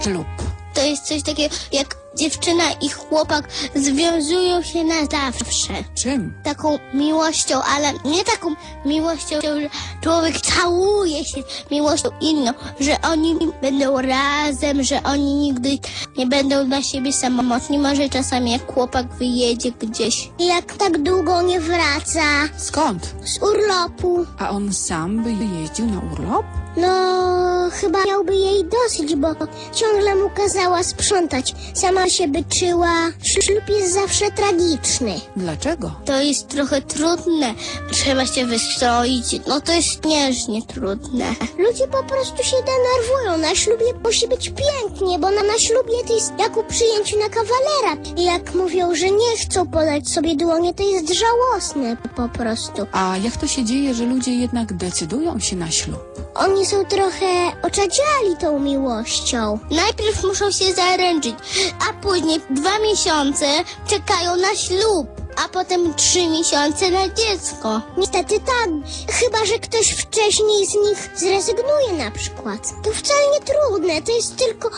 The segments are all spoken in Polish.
ślub. To jest coś takiego jak dziewczyna i chłopak związują się na zawsze. Czym? Taką miłością, ale nie taką miłością, że człowiek całuje się miłością inną, że oni będą razem, że oni nigdy nie będą dla siebie samotni. Może czasami jak chłopak wyjedzie gdzieś. Jak tak długo nie wraca Skąd? z urlopu, A on sam by jeździł na urlop? no chyba miałby jej dosyć, bo ciągle mu kazała sprzątać. Sama się byczyła. Ślub jest zawsze tragiczny. Dlaczego? To jest trochę trudne. Trzeba się wystroić. No to jest śnieżnie trudne. Ludzie po prostu się denerwują. Na ślubie musi być pięknie, bo na, na ślubie to jest jak u przyjęciu na kawalera. I jak mówią, że nie chcą podać sobie dłonie, to jest żałosne po prostu. A jak to się dzieje, że ludzie jednak decydują się na ślub? Oni są trochę oczadziali tą miłością. Najpierw muszą się zaręczyć, a później dwa miesiące czekają na ślub, a potem trzy miesiące na dziecko. Niestety tak, chyba że ktoś wcześniej z nich zrezygnuje na przykład. To wcale nie trudne, to jest tylko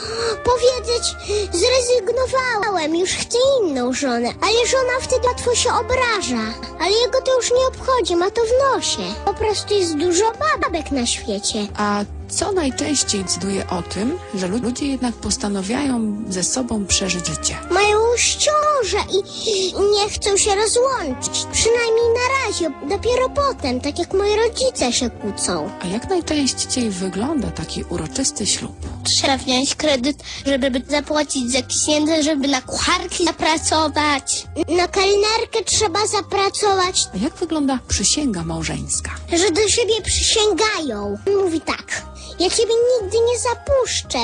powiedzieć zrezygnowałem, już chcę inną żonę, ale żona wtedy łatwo się obraża. Ale jego to już nie obchodzi, ma to w nosie. Po prostu jest dużo babek na świecie. A co najczęściej decyduje o tym, że lu- ludzie jednak postanawiają ze sobą przeżyć życie? Mają ściążę i i nie chcą się rozłączyć. Przynajmniej na razie, dopiero potem, tak jak moi rodzice się kłócą. A jak najczęściej wygląda taki uroczysty ślub? Trzeba wziąć kredyt, żeby zapłacić za księdza, żeby na kucharki zapracować. Na kelnerkę trzeba zapracować, A jak wygląda przysięga małżeńska? że do siebie przysięgają. Mówi tak. Ja ciebie nigdy nie zapuszczę,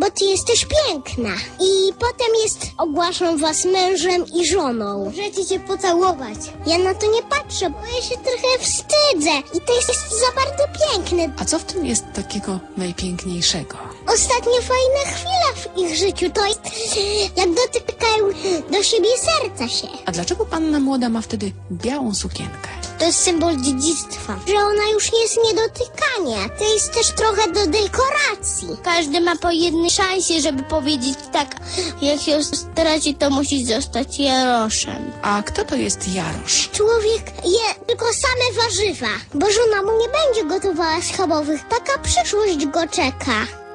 bo ty jesteś piękna. I potem jest, ogłaszam was mężem i żoną. Możecie się pocałować. Ja na to nie patrzę, bo ja się trochę wstydzę. I to jest za bardzo piękne. A co w tym jest takiego najpiękniejszego? Ostatnie fajne chwile w ich życiu to jest, jak dotykają do siebie serca się. A dlaczego panna młoda ma wtedy białą sukienkę? To jest symbol dziedzictwa. Że ona już nie jest niedotykania. To jest też trochę do dekoracji. Każdy ma po jednej szansie, żeby powiedzieć tak, jak się straci, to musi zostać Jaroszem. A kto to jest Jarosz? Człowiek je tylko same warzywa, bo żona mu nie będzie gotowała schabowych. Taka przyszłość go czeka.